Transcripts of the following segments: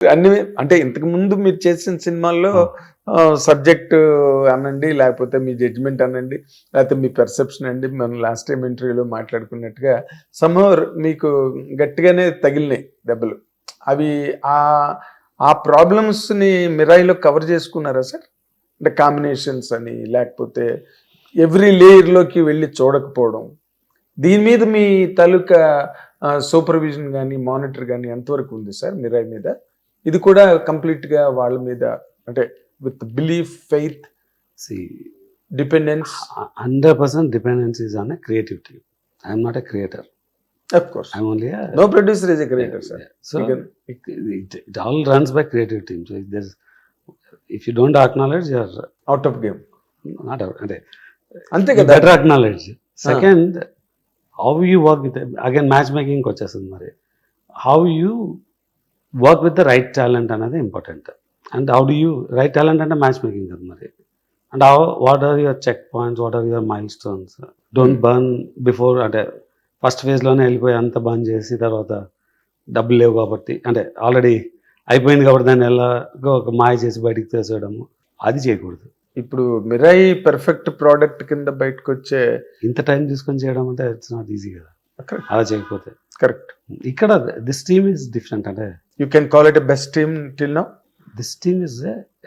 అన్ని అంటే ఇంతకు ముందు మీరు చేసిన సినిమాల్లో సబ్జెక్ట్ అనండి లేకపోతే మీ జడ్జిమెంట్ అనండి లేకపోతే మీ పెర్సెప్షన్ అండి మనం లాస్ట్ టైం ఇంటర్వ్యూలో మాట్లాడుకున్నట్టుగా సమ్హౌర్ మీకు గట్టిగానే తగిలినాయి దెబ్బలు. అవి ఆ ఆ ప్రాబ్లమ్స్ని మిరాయిలో కవర్ చేసుకున్నారా సార్? అంటే కాంబినేషన్స్ అని లేకపోతే ఎవ్రీ లేయర్లోకి వెళ్ళి చూడకపోవడం. దీని మీద మీ తాలూకా సూపర్విజన్ కానీ మానిటర్ కానీ ఎంతవరకు ఉంది సార్ మిరాయి మీద? ఇది కూడా కంప్లీట్గా వాళ్ళ మీద అంటే with belief faith dependence hundred percent dependence is on creativity I'm not a creator again matchmaking వచ్చేస్తుంది మరి how you work with the right talent అనేది important and how do you right talent అంటే మ్యాచ్ మేకింగ్ కదా మరి? And how what are your checkpoints what are your milestones don't. Burn before అంటే first ఫేజ్లోనే వెళ్ళిపోయి అంత బర్న్ చేసి తర్వాత డబ్బులు లేవు కాబట్టి అంటే ఆల్రెడీ అయిపోయింది కాబట్టి దాన్ని ఎలాగో ఒక మాయ చేసి బయటికి తీసేయడము అది చేయకూడదు. ఇప్పుడు మిరాయి పర్ఫెక్ట్ ప్రోడక్ట్ కింద బయటకు వచ్చే ఇంత టైం తీసుకొని చేయడం అంటే ఇట్స్ నాట్ ఈజీ కదా. అలా చేయకపోతే. కరెక్ట్ ఇక్కడ దిస్ టీమ్ ఇస్ డిఫరెంట్ అంటే you can call it best team till now this team is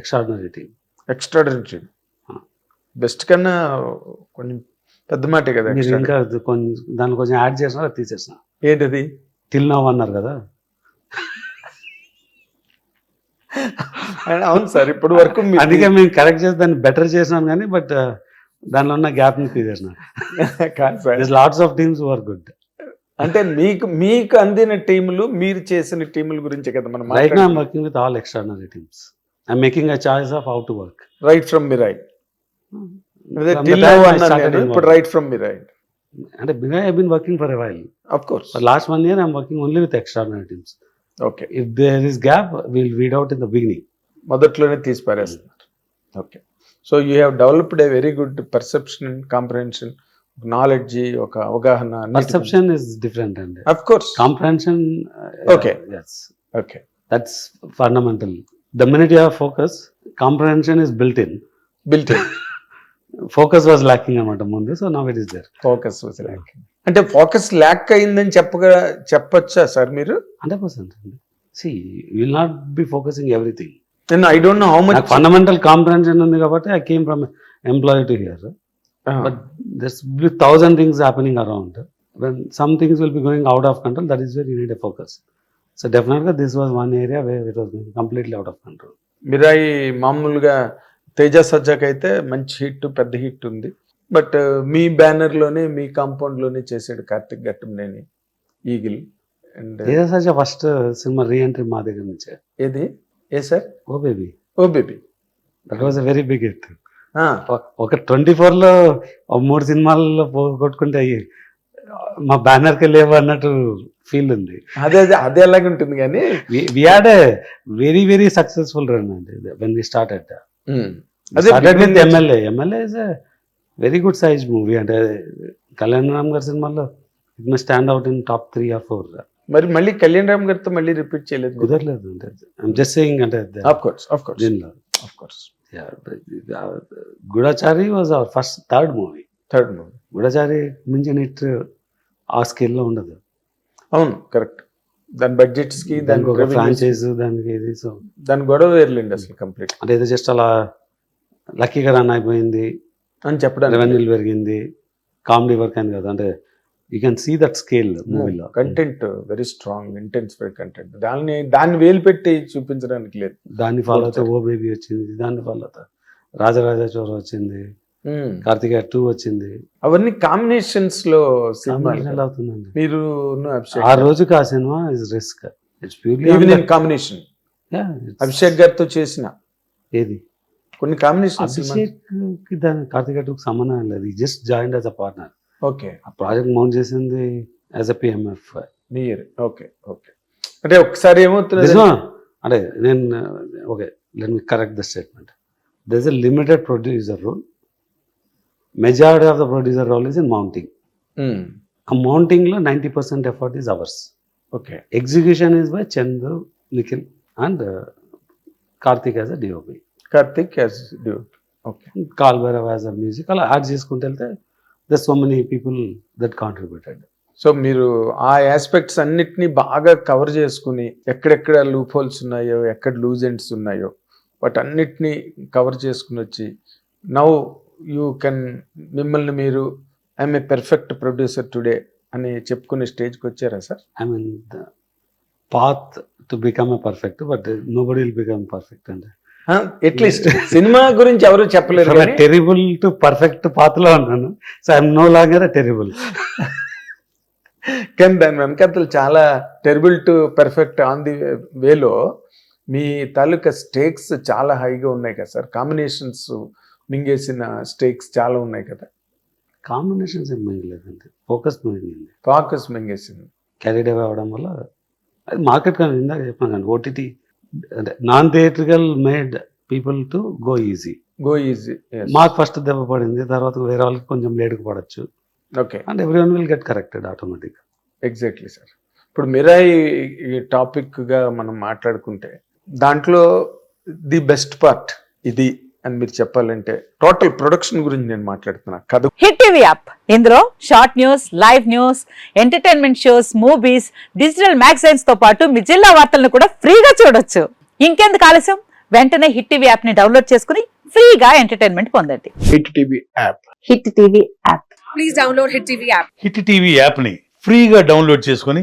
extraordinary team extraordinary team. Best కన్నా కొంచెం పెద్ద మాటే కదా మీరు. ఇంకా కొంచెం దానిలో కొంచెం యాడ్ చేసినా తీసేసిన? ఏంటది? టిల్ నవ్ అన్నారు కదా. అవును సార్ ఇప్పుడు వరకు అందుకే మేము కరెక్ట్ చేసి దాన్ని బెటర్ చేసినాం కానీ బట్ దానిలో ఉన్న గ్యాప్ని తీసేసిన. కాదు sir. Lots of teams were good అంటే మీకు మీకు అందిన టీములు మీరు చేసిన టీముల గురించే కదా మనం రైట్ నా working with all extraordinary teams I making a choice of how to work right from ఇప్పుడు రైట్ ఫ్రమ్ అంటే బిగా I been working for a while of course last one year I'm working only with teams okay if there is gap will weed out in the beginning మొదట్లోనే తీసి పారేస్తున్నారు okay so you have developed a very good perception comprehension knowledge ఒక అవగాహన perception is different అండి of course comprehension uh, Okay. yes okay that's fundamental the minute you have focus comprehension is built in built focus was lacking అనమాట ముందు so now it is there focus అంటే focus lack అయిందని చెప్పగా చెప్పొచ్చా sir మీరు 100% అండి see you will not be focusing everything నేను I don't know how much fundamental comprehension ఉంది కాబట్టి I came from employee to here but there's be thousand things happening around when some things will be going out of control that is where you need a focus so డెఫినెట్గా this was one area where it was completely out of control Mirai మామూలుగా తేజ సజ్జాక్ అయితే మంచి hit పెద్ద hit ఉంది. But మీ బ్యానర్లోనే మీ కాంపౌండ్లోనే చేసాడు Karthik Ghattamaneni eagle. And ఏదో సచ్ ఫస్ట్ సినిమా రీఎంట్రీ మా దగ్గర నుంచే. ఏది? ఏ sir? Oh Baby. Oh Baby. That was a very big hit ఒక ట్వంటీ ఫోర్లో మూడు సినిమాల్లో కొట్టుకుంటే అయ్యి మా బ్యానర్కి లేవు అన్నట్టు ఫీల్ ఉంది. అదే అదే అదే అలాగే ఉంటుంది కానీ. We had very very successful run అండి when we start at MLA MLA is very good size movie అంటే కళ్యాణ్ రామ్ గారి సినిమాలో it may stand out in top three or four మరి మళ్ళీ కళ్యాణ్ రామ్ గారితో మళ్ళీ రిపీట్ చేయలేదు. కుదరలేదు అంటే ఐమ్ జస్ట్ సేయింగ్ అంటే ఆఫ్ కోర్స్ ఆఫ్ కోర్స్ దీనిలో. Of course Goodachari was our first third movie third movie Goodachari మించిన హిట్ ఆ స్కేల్లో ఉండదు. అవును కరెక్ట్ దాని బడ్జెట్స్కి దాని దానికి ఒక ఫ్రాంచైజ్ దానికి ఇది సో దాని గొడవ వేర్లేండి అసలు కంప్లీట్ అంటే ఏదో జస్ట్ అలా లక్కీగా రన్ అయిపోయింది. అని చెప్పడానికి. రెవెన్యూలు పెరిగింది. కామెడీ వర్క్ అని కదా అంటే you can see that scale మూవీలో content very strong intense content దాన్ని దాన్ని వేలు పెట్టి చూపించడానికి లేదు. దాన్ని ఫాలో అవుతే ఓ బేబీ వచ్చింది దాన్ని ఫాలో అవుతా రాజరాజ చోర వచ్చింది Hmm. కార్తికేయ టూ వచ్చింది. అవన్నీ కాంబినేషన్స్లో ఎలా అవుతుందండి? మీరు ఆ రోజుకి ఆ cinema is risk it's purely combination Abhishek గారితో చేసిన. ఏది? కొన్ని కాంబినేషన్ అభిషేక్కి దాని కార్తికేయ టూకి సంబంధం లేదు. Just join as a partner okay. ఆ ప్రాజెక్ట్ మౌంట్ చేసింది as a PMF. Near okay okay. అంటే ఒకసారి ఏమవుతుంది అంటే నేను okay let me correct the statement there is a limited producer role majority of the producer role is in mounting ఆ మౌంటింగ్లో ninety percent effort is ours okay. Execution is by Chandu Nikhil and Karthik as a DOP Karthik as duet okay call Bhairav as uh music అలా add చేసుకుంటూ వెళ్తే the so many people that contributed so మీరు ఆ aspects అన్నిటినీ బాగా cover చేసుకుని ఎక్కడెక్కడ loop holes ఉన్నాయో ఎక్కడ లూజ్ ఎండ్స్ ఉన్నాయో వాటన్నిటినీ కవర్ చేసుకుని వచ్చి నౌ యూ కెన్ మిమ్మల్ని మీరు I'm a perfect producer today అని చెప్పుకునే స్టేజ్కి వచ్చారా sir I mean path to become a perfect but nobody will become perfect అండి అట్లీస్ట్ సినిమా గురించి ఎవరు చెప్పలేరు టెరిబుల్ టు పర్ఫెక్ట్ పాత్లో ఉన్నాను. So I'm no longer terrible కానీ దాని వెనకాతలు చాలా terrible to perfect on the వేలో మీ తాలూకా స్టేక్స్ చాలా హైగా ఉన్నాయి కదా సార్. కాంబినేషన్స్ మింగేసిన స్టేక్స్ చాలా ఉన్నాయి కదా. కాంబినేషన్స్ ఏం మిగిలేదండి. ఫోకస్ మిగిలింది ఫాకస్ మింగేసింది. క్యారీడ్ అవే అవ్వడం వల్ల అది మార్కెట్ కానీ ఇందాక చెప్పాను కానీ OTT non theatrical made people to go easy go easy మాకు ఫస్ట్ దెబ్బ పడింది తర్వాత వేరే వాళ్ళకి కొంచెం లేటుకు పడచ్చు. Okay and everyone will get corrected automatic exactly sir ఇప్పుడు మిరాయి టాపిక్గా మనం మాట్లాడుకుంటే దాంట్లో ది బెస్ట్ పార్ట్ ఇది అని మీరు చెప్పాలంటే టోటల్ ప్రొడక్షన్ గురించి నేను మాట్లాడుతున్నా. కథ హిట్ టీవీ యాప్. ఇందులో short news live news entertainment shows movies digital మ్యాగజైన్స్తో పాటు మీ జిల్లా వార్తలను కూడా ఫ్రీగా చూడొచ్చు. ఇంకెందుకు ఆలస్యం? వెంటనే హిట్ టీవీ యాప్ని డౌన్లోడ్ చేసుకుని ఫ్రీగా ఎంటర్టైన్మెంట్ పొందండి. Hit TV app. Hit TV app. Please download Hit TV app. Hit TV యాప్ని ఫ్రీగా డౌన్లోడ్ చేసుకొని